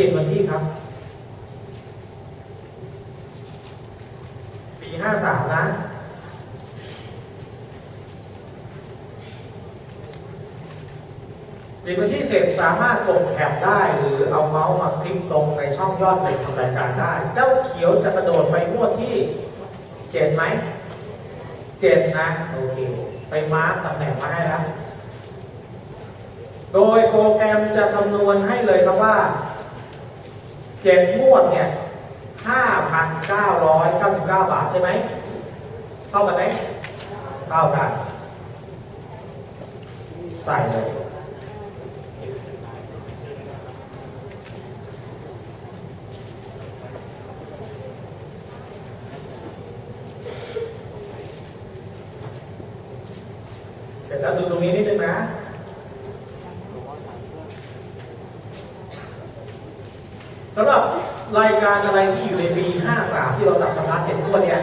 ปลี่ยนวันที่ครับ ปีห้าสามนะเปลี่ยนวันที่เสร็จสามารถกดแถบได้ หรือเอาเมาส์มาคลิกตรงในช่องยอดหนึ่งทำรายการได้ เจ้าเขียวจะกระโดดไปงวดที่เจ็ดไหมเจ็ดนะ โอเค ไปมาร์กตำแหน่งมาให้แล้วโดยโปรแกรมจะคำนวณให้เลยครับว่า เจ็ดงวดเนี่ย5,999บาทใช่ไหมเท่ากันไหมเท่ากัน ใส่เลยเสร็จแล้วดูตรงนี้นิดนึงนะ สำหรับรายการอะไรที่อยู่ในปี 53 ที่เราตัดชำระเห็นตัวเนี่ย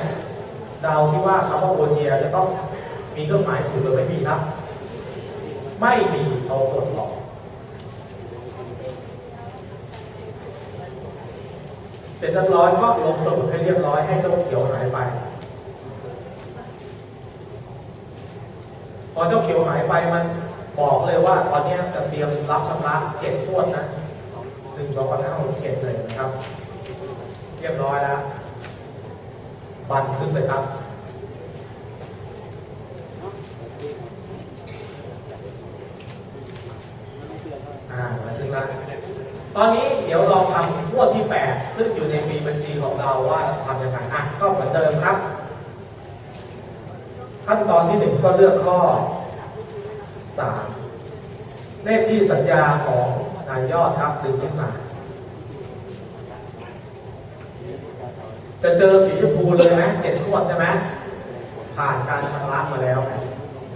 เดาที่ว่าคำว่าโอเทียจะต้องมีเครื่องหมายถูกหรือไม่มีครับ ไม่มีเอากดออกเสร็จเรียบร้อยก็ลงสมุดให้เรียบร้อยให้เจ้าเขียวหายไป พอเจ้าเขียวหายไปมันบอกเลยว่าตอนนี้จะเตรียมรับชำระเจ็ดทวดนะ หนึ่งสองพันห้าหกเจ็ดเลยนะครับ เรียบร้อยแล้ว บันทึกเลยครับอ่าบันทึกแล้วตอนนี้เดี๋ยวลองทำงวดที่8ซึ่งอยู่ในปีบัญชีของเราว่าทำยังไงอะก็เหมือนเดิมครับ ขั้นตอนที่หนึ่งก็เลือกข้อสาม เลขที่สัญญาของนายยอดครับดึงขึ้นมา จะเจอสีชมพูเลยไหมเจ็ดงวดใช่ไหมผ่านการชำระมาแล้วนะ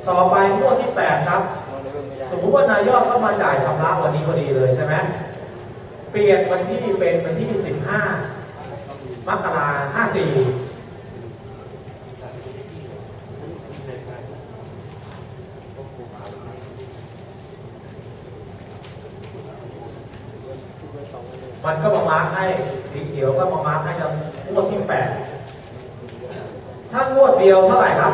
ต่อไปงวดที่แปดครับ สมมุติว่านายยอดก็มาจ่ายชำระวันนี้พอดีเลยใช่ไหมเปลี่ยนวันที่เป็นวันที่สิบห้ามกราห้าสี่ มันก็มามาร์คให้สีเขียวก็มามาร์คให้กับงวดที่แปดถ้างวดเดียวเท่าไหร่ครับ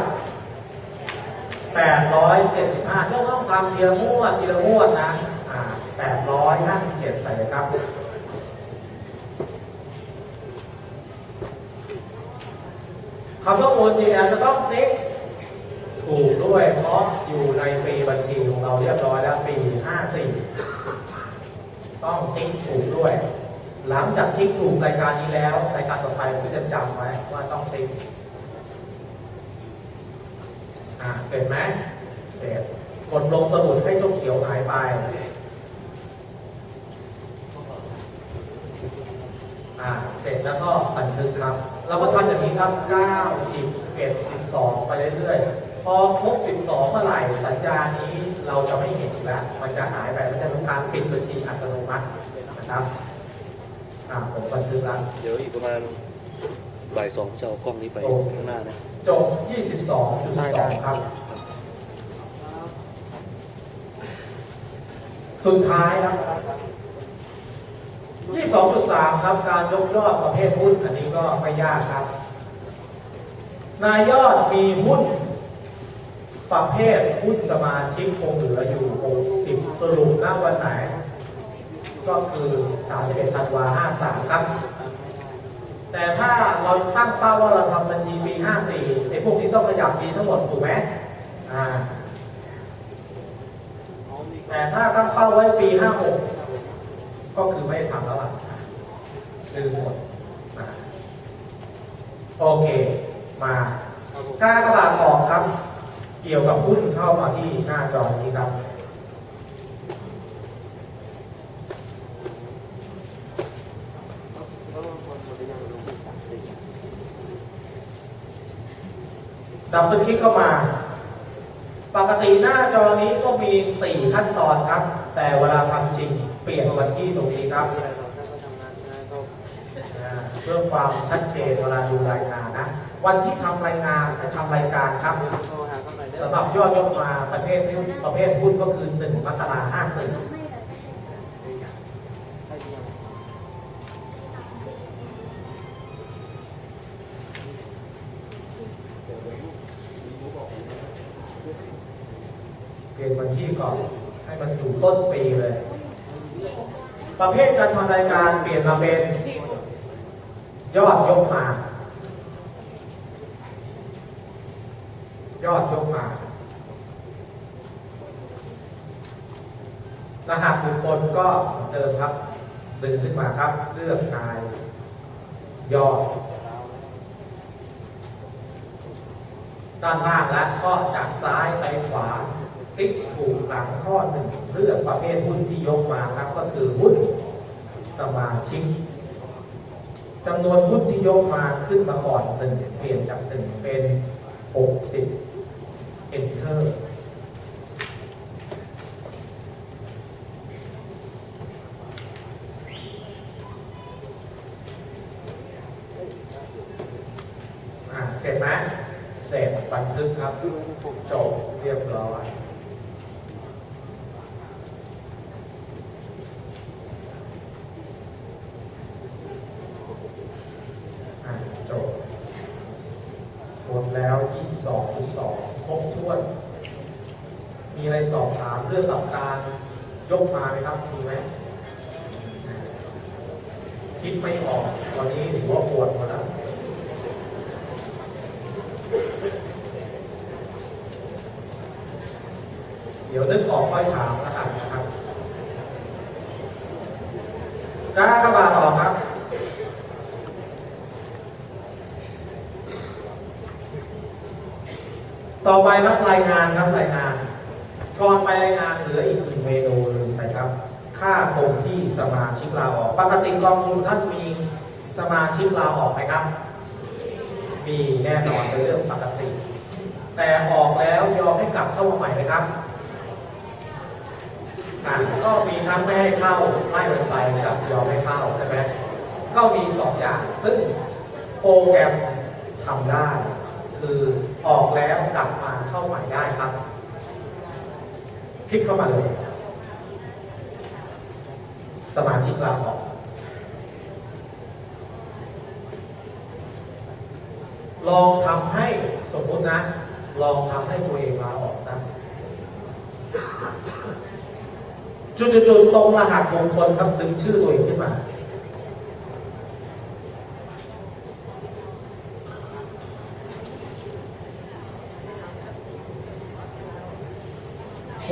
แปดร้อยเจ็ดสิบห้าต้องต้องทำทีละงวดเทีละงวดนะอ่าแปดร้อยห้าสิบเจ็ดใส่เลยครับคำว่า OGL จะต้องติ๊กถูกด้วยเพราะอยู่ในปีบัญชีของเราเรียบร้อยแล้วปี 54 ต้องติ๊กถูกด้วย หลังจากติ๊กถูกรายการนี้แล้วรายการต่อไปก็จะจำไว้ว่าต้องติ๊กอ่าเสร็จไหมเสร็จกดลงสมุดให้เจ้าเขียวหายไปอ่าเสร็จแล้วก็บันทึกครับ เราก็ทำอย่างนี้ครับ 9 10 11 12 ไปเรื่อยๆ พอครบ 12 เมื่อไหร่สัญญานี้เราจะไม่เห็นอีกแล้ว มันจะหายไปมันจะทำการปิดบัญชีอัตโนมัตินะครับอ่าผมบันทึกแล้ว เดี๋ยวอีกประมาณบ่ายสองจะเอากล้องนี้ไปโอเค ข้างหน้านะ จบ 22.2 ครับ สุดท้ายครับ 22.3 ครับ การยกยอดประเภทหุ้น อันนี้ก็ไม่ยากครับ นายยอดมีหุ้น ประเภทหุ้นสมาชิกคงเหลืออยู่ 60 สรุปณวันไหน ก็คือ 31ธันวา53 ครับ แต่ถ้าเราตั้งเป้าว่าเราทำบัญชีปี 54ไอ้พวกนี้ต้องขยับปีทั้งหมดถูกไหมอ่า แต่ถ้าตั้งเป้าไว้ปี 56 ก็คือไม่ทำแล้วล่ะลืมหมดโอเค มา การกระบาดออกครับ เกี่ยวกับหุ้นเข้ามาที่หน้าจอนี้ครับดับเบิลคลิกเข้ามา ปกติหน้าจอนี้ก็มี 4 ขั้นตอนครับ แต่เวลาทำจริงเปลี่ยนวันที่ตรงนี้ครับ เพื่อความชัดเจนเวลาดูรายงานนะ วันที่ทำรายงานจะทำรายการครับสำหรับยอดยกมาประเภทประเภทหุ้นก็คือหนึ่งมกราห้าสิบเปลี่ยนวันที่ก่อนให้มันอยู่ต้นปีเลย ประเภทการทำรายการเปลี่ยนมาเป็น ยอดยกมา ยอดยกมารหัสบุคคลก็เหมือนเดิมครับ ดึงขึ้นมาครับ เลือกนาย ยอด ด้านล่างแล้วก็จากซ้ายไปขวาคลิกถูกหลังข้อหนึ่งเลือกประเภทหุ้นที่ยกมาครับ ก็คือหุ้นสมาชิก จำนวนหุ้นที่ยกมาขึ้นมาก่อนหนึ่งเปลี่ยนจากหนึ่งเป็นหกสิบ enter เสร็จไหมเสร็จบันทึกครับจบเรียบร้อย อะจบหมดแล้ว 22.2 ครบถ้วน มีอะไรสอบถาม เรื่องหลักการยกมาไหมครับมีไหมคิดไม่ออกตอนนี้ถือว่าปวดหมดแล้วเดี๋ยวนึกออกค่อยถามนะครับนะครับกล้ากระบาดออกครับต่อไปครับรายงานครับรายงาน ก่อนไปรายงานเหลืออีกหนึ่งเมนูหนึ่งนะครับ ค่าคงที่สมาชิกลาออก ปกติกองทุนท่านมีสมาชิกลาออกไหมครับ มีแน่นอนเป็นเรื่องปกติ แต่ออกแล้วยอมให้กลับเข้ามาใหม่ไหมครับก็มีทั้งไม่ให้เข้าไล่มันไปกับยอมให้เข้าใช่ไหมก็มีสองอย่าง ซึ่งโปรแกรมทำได้ คือออกแล้วกลับมาเข้าใหม่ได้ครับ คลิกเข้ามาเลย สมาชิกลาออกลองทำให้สมมุตินะ ลองทำให้ตัวเองลาออกซะจุดๆๆตรงรหัสมงคลครับดึงชื่อตัวเองขึ้นมา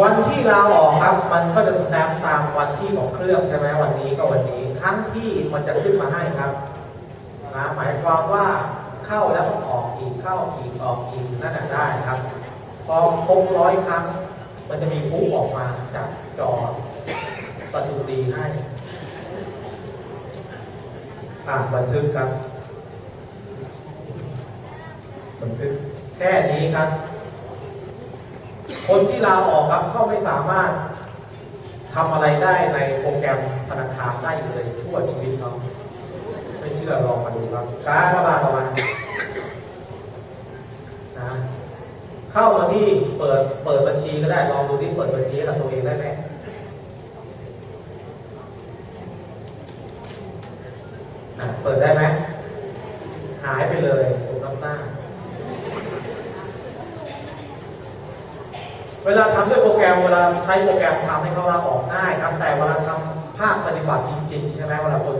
วันที่ลาออกครับ มันก็จะสแตมป์ตามวันที่ของเครื่องใช่ไหมวันนี้ก็วันนี้ครั้งที่มันจะขึ้นมาให้ครับนะหมายความว่าเข้าแล้วก็ออกอีกเข้าอีกออกอีกนั่นนะได้ครับ พอครบร้อยครั้ง มันจะมีปุ๊บออกมาจากจอสถุดีให้อ่าบันทึกครับบันทึกแค่นี้ครับ คนที่ลาออกครับเขาไม่สามารถทำอะไรได้ในโปรแกรมธนาคารได้เลยทั่วชีวิตเขาไม่เชื่อลองมาดูครับการระบาดออกมานะเข้ามาที่เปิดเปิดบัญชีก็ได้ลองดูที่เปิดบัญชีกับตัวเองได้ไหมเปิดได้ไหมหายไปเลยสูงน้ำหน้า เวลาทำด้วยโปรแกรมเวลาใช้โปรแกรมทำให้เขาลาออกง่ายครับแต่เวลาทำภาคปฏิบัติจริงๆใช่ไหมเวลาคน